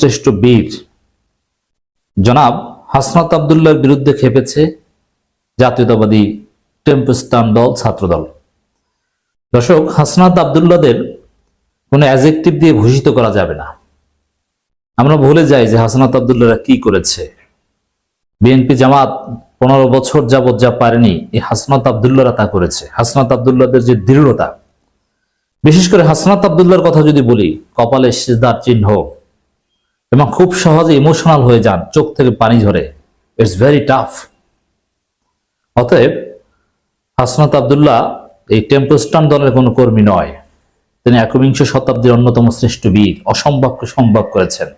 শ্রেষ্ঠ বীর। জনাব হাসনাত আবদুল্লার বিরুদ্ধে খেপেছে জাতীয়তাবাদী টেম্পস্টান দল ছাত্রদল দর্শক, হাসনাত আবদুল্লাদের কোনো অ্যাজেক্টিভ দিয়ে ভূষিত করা যাবে না। আমরা ভুলে যাই যে হাসনাত আবদুল্লারা কি করেছে। বিএনপি জামাত পনেরো বছর যাবৎ যা পারেনি, এই হাসনাত আবদুল্লারা তা করেছে। হাসনাত আবদুল্লাদের যে দৃঢ়তা। বিশেষ করে হাসনাত আবদুল্লার কথা যদি বলি, কপালে সিজদার চিহ্ন। এবং খুব সহজে ইমোশনাল হয়ে যান চোখ থেকে পানি ঝরে। ইটস ভেরি টাফ অতএব হাসনাত আবদুল্লাহ এই টেম্পোস্টান দলের কোনো কর্মী নয়। তিনি একবিংশ শতাব্দীর অন্যতম শ্রেষ্ঠ বীর, অসম্ভবকে সম্ভব করেছেন।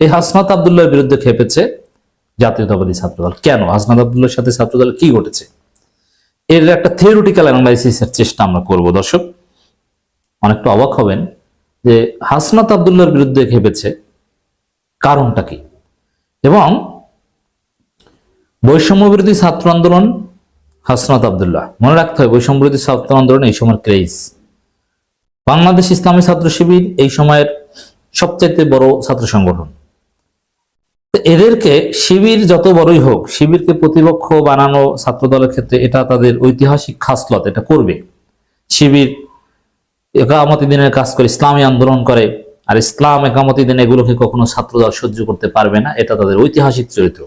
এই হাসনাত আবদুল্লাহর বিরুদ্ধে খেপেছে জাতীয়তাবাদী ছাত্রদল। কেন? হাসনাত আবদুল্লাহর সাথে ছাত্রদল কি ঘটেছে? এর একটা থিওরিটিক্যাল অ্যানালাইসিসের চেষ্টা আমরা করব, দর্শক। অনেকটা অবাক হবেন যে হাসনাত আবদুল্লাহর বিরুদ্ধে খেপেছে কারণটা কি? এবং বৈষম্য বিরোধী ছাত্র আন্দোলন, হাসনাত আবদুল্লাহ। মনে রাখতে হয় বৈষম্য বিরোধী ছাত্র আন্দোলন এই সময়ের ক্রেজ বাংলাদেশ ইসলামী ছাত্র শিবির এই সময়ের সবচাইতে বড় ছাত্র সংগঠন। এদেরকে শিবির যত বড়ই হোক, শিবিরকে প্রতিপক্ষ বানানো ছাত্র দলের ক্ষেত্রে এটা তাদের ঐতিহাসিক খাসলত, এটা করবে। শিবির একামতি দিনের কাজ করে, ইসলামী আন্দোলন করে আর ইসলাম একামতি দিন এগুলোকে কখনো ছাত্রদল সহ্য করতে পারবে না, এটা তাদের ঐতিহাসিক চরিত্র।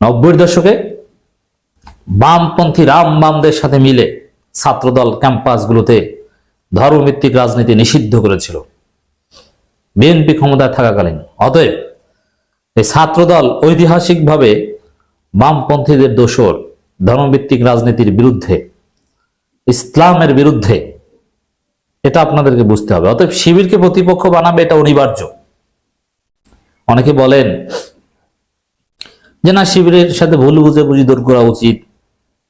নব্বই দশকে বামপন্থী রাম বামদের সাথে মিলে ছাত্রদল ক্যাম্পাসগুলোতে ধর্মভিত্তিক রাজনীতি নিষিদ্ধ করেছিল। বিএনপি ক্ষমতায় থাকাকালীন। অতএব এই ছাত্রদল ঐতিহাসিকভাবে বামপন্থীদের দোষর ধর্মভিত্তিক রাজনীতির বিরুদ্ধে, ইসলামের বিরুদ্ধে এটা আপনাদেরকে বুঝতে হবে। অতএব শিবিরকে প্রতিপক্ষ বানাবে, এটা অনিবার্য। অনেকে বলেন যে, না, শিবিরের সাথে ভুল বুঝে বুঝি দূর করা উচিত।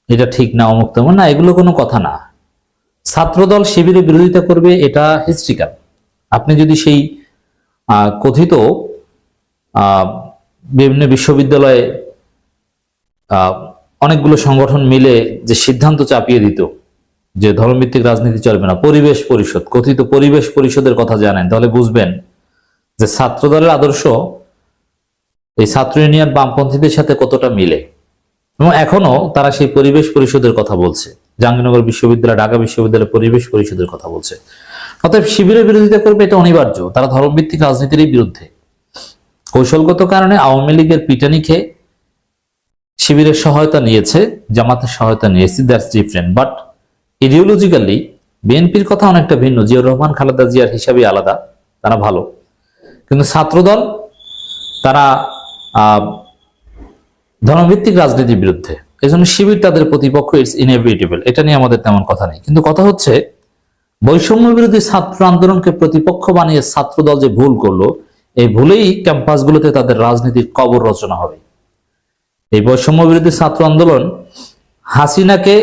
এটা ঠিক না, অমুক তেমন। না, এগুলো কোনো কথা না। ছাত্রদল শিবিরের বিরোধিতা করবে, এটা হিস্ট্রিক্যাল। আপনি যদি সেই কথিত বিভিন্ন বিশ্ববিদ্যালয়ে অনেকগুলো সংগঠন মিলে যে সিদ্ধান্ত চাপিয়ে দিত যে ধর্মভিত্তিক রাজনীতি চলবে না, পরিবেশ পরিষদ, কথিত পরিবেশ পরিষদের কথা জানেন, তাহলে বুঝবেন যে ছাত্রদলের আদর্শ এই ছাত্র ইউনিয়ন বামপন্থীদের সাথে কতটা মিলে। এবং এখনও তারা সেই পরিবেশ পরিষদের কথা বলছে, জাহাঙ্গীরনগর বিশ্ববিদ্যালয়, ঢাকা বিশ্ববিদ্যালয় পরিবেশ পরিষদের কথা বলছে। অতএব শিবিরের বিরোধিতা করবে, এটা অনিবার্য, তারা ধর্মভিত্তিক রাজনীতির বিরুদ্ধে। কৌশলগত কারণে আওয়ামী লীগের পিটানি খেয়ে শিবিরের সহায়তা নিয়েছে, জামাতের সহায়তা নিয়েছে দ্যাটস ডিফারেন্ট বাট ইডিওলজিক্যালি বিএনপির কথা অনেকটা ভিন্ন। জিয়াউর রহমান, খালেদা জিয়ার হিসাবে আলাদা, তারা ভালো। কিন্তু ছাত্রদল, তারা ধর্মভিত্তিক রাজনীতির বিরুদ্ধে। এই জন্য শিবির তাদের প্রতিপক্ষ ইটস ইনএভিটেবল এটা নিয়ে আমাদের তেমন কথা নেই। কিন্তু কথা হচ্ছে বৈষম্য বিরোধী ছাত্র আন্দোলনকে প্রতিপক্ষ বানিয়ে ছাত্রদল যে ভুল করল, এই ভুলেই ক্যাম্পাসগুলোতে তাদের রাজনীতির কবর রচনা হবে। এই বৈষম্য বিরোধী ছাত্র আন্দোলন, হাসিনাকে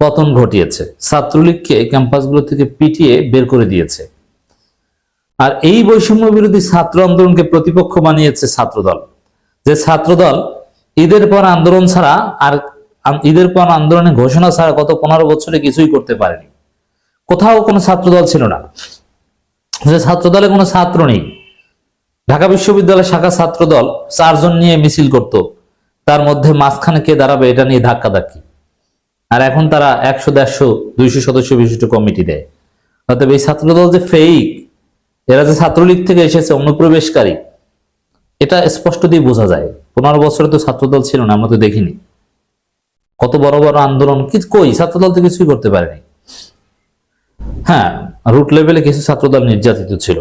পতন ঘটিয়েছে। ছাত্রলীগকে ক্যাম্পাসগুলো থেকে পিটিয়ে বের করে দিয়েছে। আর এই বৈষম্য বিরোধী ছাত্র আন্দোলনকে প্রতিপক্ষ বানিয়েছে ছাত্রদল। যে ছাত্রদল ঈদের পর আন্দোলন ছাড়া আর ঈদের পর আন্দোলনের ঘোষণা ছাড়া গত পনেরো বছরে কিছুই করতে পারেনি। কোথাও কোনো ছাত্রদল ছিল না। যে ছাত্রদলে কোনো ছাত্র নেই। ঢাকা বিশ্ববিদ্যালয় শাখা ছাত্রদল চারজন নিয়ে মিছিল করত। তার মধ্যে মাঝখানে কে দাঁড়াবে এটা নিয়ে ধাক্কাধাক্কি। আর এখন তারা একশো, দেড়শো, দুইশো সদস্য বিশিষ্ট কমিটি দেয়। অতএব এই ছাত্রদল যে ফেক এরা যে ছাত্রলীগ থেকে এসেছে, অনুপ্রবেশকারী, এটা স্পষ্ট দিয়ে বোঝা যায়। পনেরো বছরে তো ছাত্রদল ছিল না, আমরা তো দেখিনি। কত বড় বড় আন্দোলন, কি কই? ছাত্রদল তো কিছুই করতে পারেনি। হ্যাঁ রুট লেভেলে কিছু ছাত্রদল নির্যাতিত ছিল।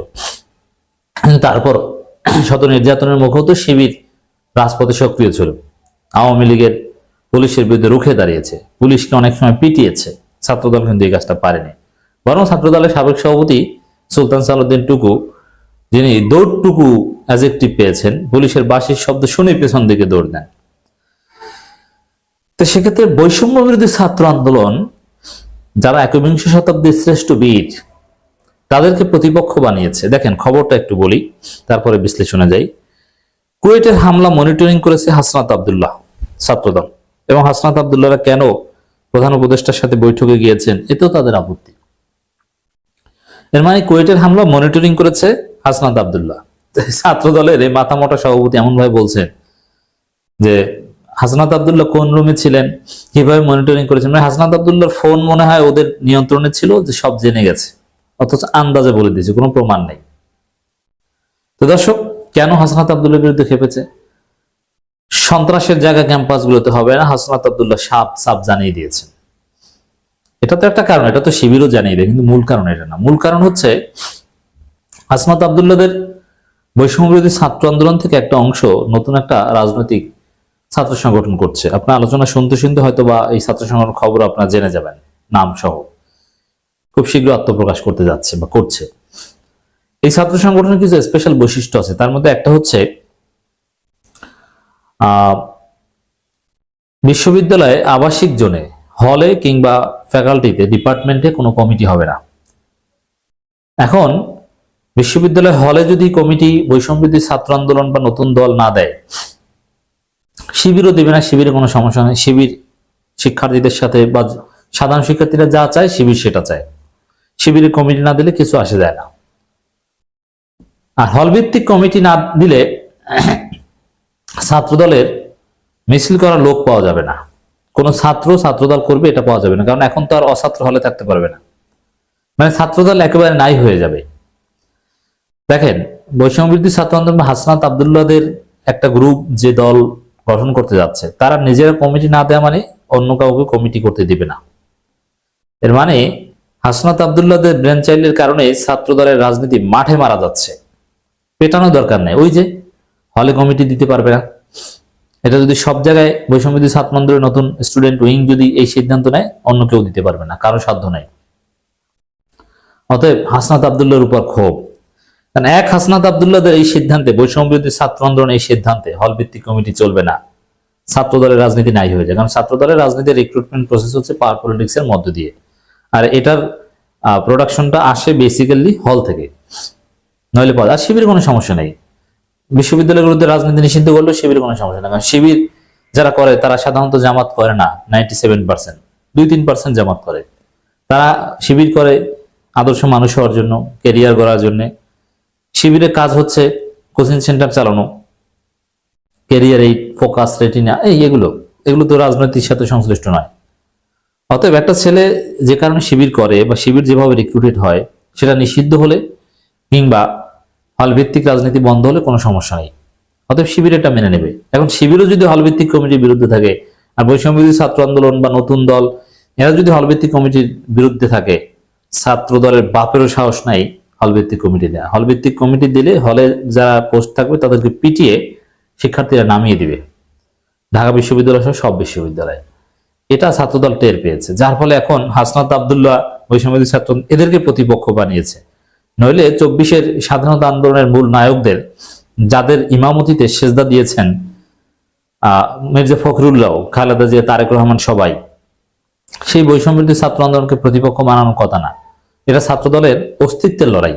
তারপর শত নির্যাতনের মুখেও তো শিবির, রাজপথে সক্রিয় ছিল। আওয়ামী লীগের পুলিশের বিরুদ্ধে রুখে দাঁড়িয়েছে। পুলিশকে অনেক সময় পিটিয়েছে। ছাত্রদল কিন্তু এই কাজটা পারেনি। বরং ছাত্রদলের সাবেক সভাপতি সুলতান সালুদ্দিন টুকু, যিনি দৌড়টুকু অ্যাজেক্টিভ পেয়েছেন, পুলিশের বাঁশির শব্দ শুনে পেছন দিকে দৌড় দেন। তো সেক্ষেত্রে বৈষম্য বিরোধী ছাত্র আন্দোলন, যারা একবিংশ শতাব্দীর শ্রেষ্ঠ বীর, তাদেরকে প্রতিপক্ষ বানিয়েছে। দেখেন, খবরটা একটু বলি, তারপরে বিশ্লেষণে যাই। কুয়েটের হামলা মনিটরিং করেছে হাসনাত আবদুল্লাহ ছাত্রদল। এবং হাসনাত আবদুল্লাহরা কেন প্রধান উপদেষ্টার সাথে বৈঠকে গিয়েছেন, এতেও তাদের আপত্তি। এর মানে কুয়েটের হামলা মনিটরিং করেছে হাসনাত আবদুল্লাহ। ছাত্র দলের এই মাথা মোটা সভাপতি এমন ভাবে বলছেন যে, হাসনাত আবদুল্লাহ কোন রুমে ছিলেন, কীভাবে মনিটরিং করেছেন? মানে হাসনাত আবদুল্লাহর ফোন মনে হয় ওদের নিয়ন্ত্রণে ছিল যে সব জেনে গেছে। অথচ আন্দাজে বলে দিয়েছে, কোনো প্রমাণ নেই। তো দর্শক, কেন হাসনাত আবদুল্লার বিরুদ্ধে খেপেছে সন্ত্রাসের জায়গা ক্যাম্পাসগুলোতে হবে না হাসনাত আবদুল্লাহ সাপ সাপ জানিয়ে দিয়েছেন। এটা তো একটা কারণ, এটা তো শিবিরও জানিয়ে দেয়, কিন্তু মূল কারণ এটা না। মূল কারণ হচ্ছে হাসনাত আবদুল্লাদের বৈষম্য বিরোধী ছাত্র আন্দোলন থেকে একটা অংশ নতুন একটা রাজনৈতিক ছাত্র সংগঠন করছে। আপনার আলোচনা শুনতে শুনতে হয়তো বা এই ছাত্র সংগঠন খবর আপনার জেনে যাবেন নাম সহ খুব শীঘ্র আত্মপ্রকাশ করতে যাচ্ছে বা করছে। এই ছাত্র সংগঠনের কিছু স্পেশাল বৈশিষ্ট্য আছে। তার মধ্যে একটা হচ্ছে বিশ্ববিদ্যালয়ে আবাসিক জোনে, হলে কিংবা ফ্যাকাল্টিতে, ডিপার্টমেন্টে কোনো কমিটি হবে না। এখন, বিশ্ববিদ্যালয় হলে যদি কমিটি বৈষম্যবিধি ছাত্র আন্দোলন বা নতুন দল না দেয়, শিবিরও দেবে না, শিবিরে কোনো সমস্যা নেই। শিবির শিক্ষার্থীদের সাথে বা সাধারণ শিক্ষার্থীরা যা চায়, শিবির সেটা চায়। শিবিরের কমিটি না দিলে কিছু আসে যায় না। আর হলভিত্তিক কমিটি না দিলে ছাত্রদলের মিছিল করার লোক পাওয়া যাবে না। কোনো ছাত্র ছাত্রদল করবে, এটা পাওয়া যাবে না। কারণ এখন তো আর অছাত্র হলে থাকতে পারবে না। মানে ছাত্রদল একেবারে নাই হয়ে যাবে। দেখেন, বৈষম্যবৃদ্ধি ছাত্র আন্দোলন হাসনাত আবদুল্লাদের একটা গ্রুপ যে দল গঠন করতে যাচ্ছে, তারা নিজেরা কমিটি না দেওয়া মানে অন্য কাউকে কমিটি করতে দিবে না। এর মানে হাসনাত আবদুল্লাদের ব্রেন চাইল্ডের কারণে ছাত্র দলের রাজনীতি মাঠে মারা যাচ্ছে। পেটানো দরকার নেই। ওই যে, হলে কমিটি দিতে পারবে না। এটা যদি সব জায়গায় বৈষম্যবিধি ছাত্র আন্দোলনের নতুন স্টুডেন্ট উইং যদি এই সিদ্ধান্ত নেয়, অন্য কেউ দিতে পারবে না, কারও সাধ্য নেই। অতএব হাসনাত আবদুল্লার উপর ক্ষোভ। কারণ এক হাসনাত আবদুল্লাদের এই সিদ্ধান্তে বৈষম্যবিরোধী ছাত্র আন্দোলন এই সিদ্ধান্তে হল ভিত্তিক কমিটি চলবে না। ছাত্র দলের রাজনীতি নাই হয়ে যায়, কারণ ছাত্র দলের রাজনীতির রিক্রুটমেন্ট প্রসেস হচ্ছে পাওয়ার পলিটিক্স এর মধ্য দিয়ে। আর এটার প্রোডাকশনটা আসে বেসিক্যালি হল থেকে। নইলে পদ আর শিবির কোনো সমস্যা নেই। বিশ্ববিদ্যালয়গুলোতে রাজনীতি নিষিদ্ধ করলেও শিবির কোনো সমস্যা নেই। কারণ শিবির যারা করে, তারা সাধারণত জামাত করে না। নাইনটি সেভেন পার্সেন্ট দুই তিন পার্সেন্ট জামাত করে। তারা শিবির করে আদর্শ মানুষ হওয়ার জন্য কেরিয়ার গড়ার জন্য। শিবিরের কাজ হচ্ছে কোচিং সেন্টার চালানো কেরিয়ার এই ফোকাস রেটিনা এই এগুলো। এগুলো তো রাজনৈতিক সাথে সংশ্লিষ্ট নয়। অতএব একটা ছেলে যে কারণে শিবির করে বা শিবির যেভাবে রিক্রুটেড হয়, সেটা নিষিদ্ধ হলে কিংবা হলভিত্তিক রাজনীতি বন্ধ হলে কোনো সমস্যা নেই। অতএব শিবির এটা মেনে নেবে। এখন শিবিরও যদি হলভিত্তিক কমিটির বিরুদ্ধে থাকে, আর বৈষম্যবিধি ছাত্র আন্দোলন বা নতুন দল, এরা যদি হলভিত্তিক কমিটির বিরুদ্ধে থাকে, ছাত্র দলের বাপেরও সাহস নাই হলভিত্তিক কমিটি দেয়। হলভিত্তিক কমিটি দিলে হলে যারা পোস্ট থাকবে তাদেরকে পিটিয়ে শিক্ষার্থীরা নামিয়ে দিবে। ঢাকা বিশ্ববিদ্যালয় সহ সব বিশ্ববিদ্যালয়। এটা ছাত্রদল টের পেয়েছে। যার ফলে এখন হাসনাত আবদুল্লাহ বৈষম্যবিধি ছাত্র এদেরকে প্রতিপক্ষ বানিয়েছে। নইলে চব্বিশের স্বাধীনতা আন্দোলনের মূল নায়কদের, যাদের ইমামতিতে সেজদা দিয়েছেন মির্জা ফখরুল্লাহ, খালেদা জিয়া, তারেক রহমান সবাই, সেই বৈষম্যবিরোধী ছাত্র আন্দোলনকে প্রতিপক্ষ বানানোর কথা না। এটা ছাত্রদলের অস্তিত্বের লড়াই।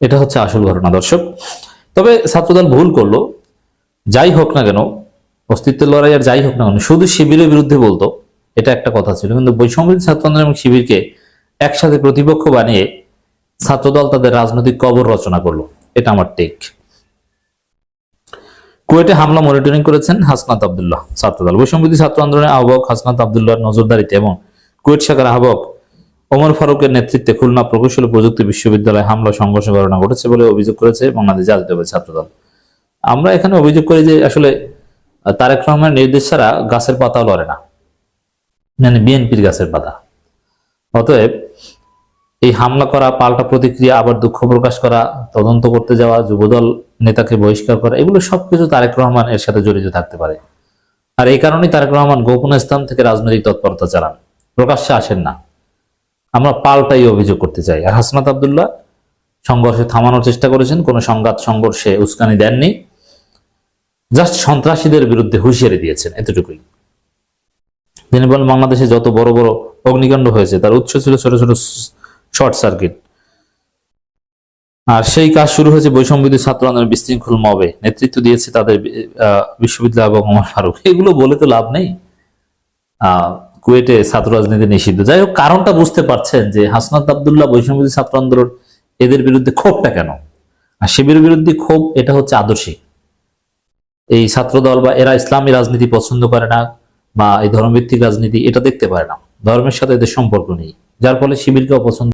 এটা হচ্ছে আসল ঘটনা, দর্শক। তবে ছাত্রদল ভুল করল। যাই হোক না কেন, অস্তিত্বের লড়াই আর যাই হোক না কেন, শুধু শিবিরের বিরুদ্ধে বলতো, এটা একটা কথা ছিল। কিন্তু বৈষম্যবিরোধী ছাত্র আন্দোলন এবং শিবিরকে একসাথে প্রতিপক্ষ বানিয়ে ছাত্রদল তাদের রাজনৈতিক কবর রচনা করল। এটা আমার টেক কুয়েটে হামলা মনিটরিং করেছেন হাসনাত আবদুল্লাহ, ছাত্রদল। বৈষম্যবিধি ছাত্র আন্দোলনের আহ্বায়ক হাসনাত আবদুল্লাহর নজরদারিতে এবং কুয়েট শাখার আহ্বায়ক ওমর ফারুকের নেতৃত্বে খুলনা প্রকৌশল প্রযুক্তি বিশ্ববিদ্যালয়ে হামলা সংঘর্ষ ঘটনা ঘটেছে বলে অভিযোগ করেছে বাংলাদেশ জাতীয়তাবাদী ছাত্রদল। আমরা এখানে অভিযোগ করি যে আসলে তারেক রহমানের নির্দেশ ছাড়া গাছের পাতাও লড়ে না। মানে বিএনপির গাছের পাতা। অতএব এই হামলা করা, পাল্টা প্রতিক্রিয়া, আবার দুঃখ প্রকাশ করা, তদন্ত করতে যাওয়া, যুবদল নেতাকে বহিষ্কার করা, এগুলো সবকিছু তারেক রহমান এর সাথে জড়িত থাকতে পারে। আর এই কারণে তারেক রহমান গোপন স্থান থেকে রাজনৈতিক তৎপরতা চালান। প্রকাশ্যে আসেন না। আমরা পাল্টাই অভিযোগ করতে চাই। আর হাসনাত আবদুল্লাহ সংঘর্ষে থামানোর চেষ্টা করেছেন, কোনো সংঘাত, সংঘর্ষে উস্কানি দেননি। জাস্ট সন্ত্রাসীদের বিরুদ্ধে হুঁশিয়ারি দিয়েছেন, এতটুকুই। তিনি বলেন, বাংলাদেশে যত বড় বড় অগ্নিকাণ্ড হয়েছে, তার উৎস ছিল ছোট ছোট শর্ট সার্কিট। আর সেই কাজ শুরু হয়েছে বৈষম্যবিধি ছাত্র আন্দোলনের বিশৃঙ্খল মবে। নেতৃত্ব দিয়েছে তাদের বিশ্ববিদ্যালয় এবং ওমর ফারুক। এগুলো বলে তো লাভ নেই। কুয়েটে ছাত্র রাজনীতি নিষিদ্ধ। যাই হোক, কারণটা বুঝতে পারছেন যে হাসনাত আবদুল্লাহ বৈষম্যবিধি ছাত্র আন্দোলন এদের বিরুদ্ধে ক্ষোভটা কেন? আর শিবির বিরুদ্ধে ক্ষোভ, এটা হচ্ছে আদর্শিক। এই ছাত্রদল বা এরা ইসলামী রাজনীতি পছন্দ করে না বা এই ধর্মভিত্তিক রাজনীতি এটা দেখতে পারে না। ধর্মের সাথে এদের সম্পর্ক নেই। যার ফলে শিবিরকে অপছন্দ